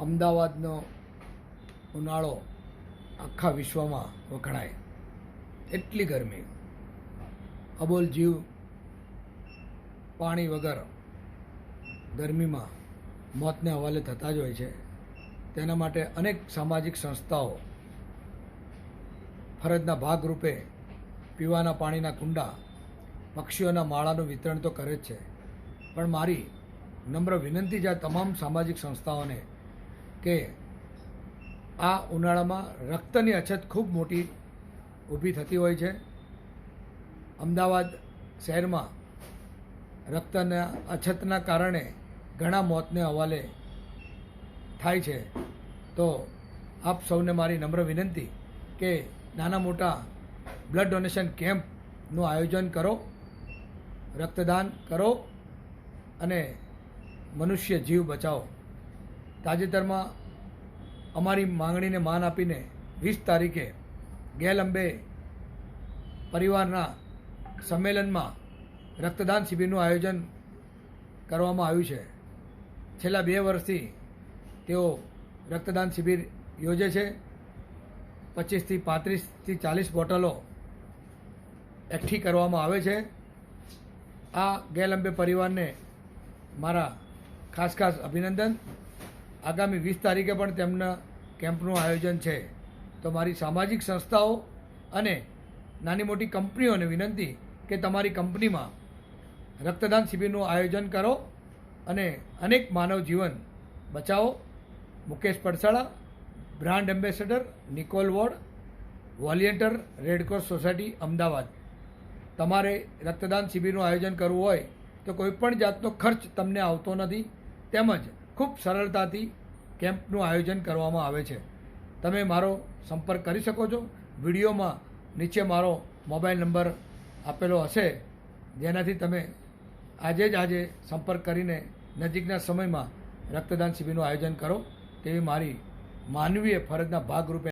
અમદાવાદનો ઉનાળો આખા વિશ્વમાં વખણાય. એટલી ગરમી. અબોલ જીવ પાણી વગર ગરમીમાં મોતને હવાલે થતા જ હોય છે. તેના માટે અનેક સામાજિક સંસ્થાઓ ફરજના ભાગરૂપે પીવાના પાણીના કુંડા, પક્ષીઓના માળાનું વિતરણ તો કરે જ છે. પણ મારી નમ્ર વિનંતી જ આ તમામ સામાજિક સંસ્થાઓને કે આ ઉનાળામાં રક્તની અછત ખૂબ મોટી ઊભી થતી હોય છે. અમદાવાદ શહેરમાં રક્તના અછતના કારણે ઘણા મોતને હવાલે થાય છે. તો આપ સૌને મારી નમ્ર વિનંતી કે નાના મોટા બ્લડ ડોનેશન કેમ્પનું આયોજન કરો, રક્તદાન કરો અને મનુષ્ય જીવ બચાવો. તાજેતરમાં અમારી માંગણીને માન આપીને વીસ તારીખે ગેલ અંબે પરિવારના સંમેલનમાં રક્તદાન શિબિરનું આયોજન કરવામાં આવ્યું છે. છેલ્લા બે વર્ષથી તેઓ રક્તદાન શિબિર યોજે છે. પચીસથી પાંત્રીસથી ચાલીસ બોટલો એકઠી કરવામાં આવે છે. આ ગેલંબે પરિવારને મારા ખાસ ખાસ અભિનંદન. આગામી વીસ તારીખે પણ તેમના કેમ્પનું આયોજન છે. તો મારી સામાજિક સંસ્થાઓ અને નાની મોટી કંપનીઓને વિનંતી કે તમારી કંપનીમાં રક્તદાન શિબિરનું આયોજન કરો અને અનેક માનવ જીવન બચાવો. Mukesh Padsala, brand ambassador, Nikol ward, volunteer Red Cross society, Ahmedabad. તમારે રક્તદાન શિબિરનું આયોજન કરવું હોય તો કોઈપણ જાતનો ખર્ચ તમને આવતો નથી. તેમજ ખૂબ સરળતાથી કેમ્પનું આયોજન કરવામાં આવે છે. તમે મારો સંપર્ક કરી શકો છો. વિડીયોમાં નીચે મારો મોબાઈલ નંબર આપેલો હશે. જેનાથી તમે આજે જ આજે સંપર્ક કરીને નજીકના સમયમાં રક્તદાન શિબિરનું આયોજન કરો તેવી મારી માનવીય ફરજના ભાગરૂપે